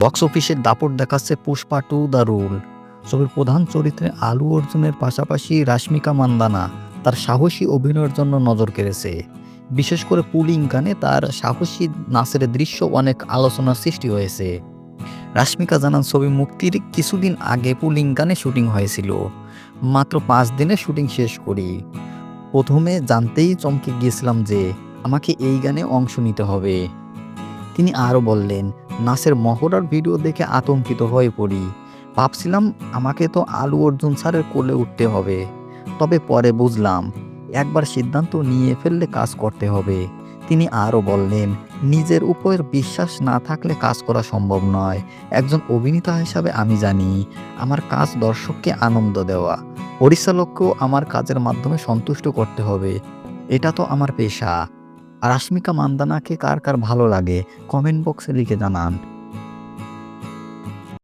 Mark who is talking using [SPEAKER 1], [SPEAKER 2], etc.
[SPEAKER 1] Box অফিসের দাপট দেখাচ্ছে পুষ্পা টু দ্য রুল। ছবির প্রধান চরিত্রে আলু অর্জুনের পাশাপাশি রাশ্মিকা মান্দানা তার সাহসী অভিনয়ের জন্য নজর কেড়েছে। বিশেষ করে পুলিং গানে তার সাহসী নাচের দৃশ্য অনেক আলোচনার সৃষ্টি হয়েছে। রাশ্মিকা জানান, ছবি মুক্তির কিছুদিন আগে পুলিং গানে শুটিং হয়েছিল। মাত্র পাঁচ দিনে শুটিং শেষ করি। প্রথমে জানতেই চমকে গিয়েছিলাম যে, আমাকে এই গানে অংশ নিতে হবে। তিনি আরও বললেন নাচের মহড়ার ভিডিও দেখে আতঙ্কিত হয়ে পড়ি। ভাবছিলাম আমাকে তো আলু অর্জুন স্যারের কোলে উঠতে হবে। তবে পরে বুঝলাম, একবার সিদ্ধান্ত নিয়ে ফেললে কাজ করতে হবে। তিনি আরও বললেন, নিজের উপর বিশ্বাস না থাকলে কাজ করা সম্ভব নয়। একজন অভিনেতা হিসাবে আমি জানি, আমার কাজ দর্শককে আনন্দ দেওয়া। পরিচালককেও আমার কাজের মাধ্যমে সন্তুষ্ট করতে হবে। এটা তো আমার পেশা। আর রাশ্মিকা মান্দানাকে কার কার ভালো লাগে কমেন্ট বক্সে লিখে জানান।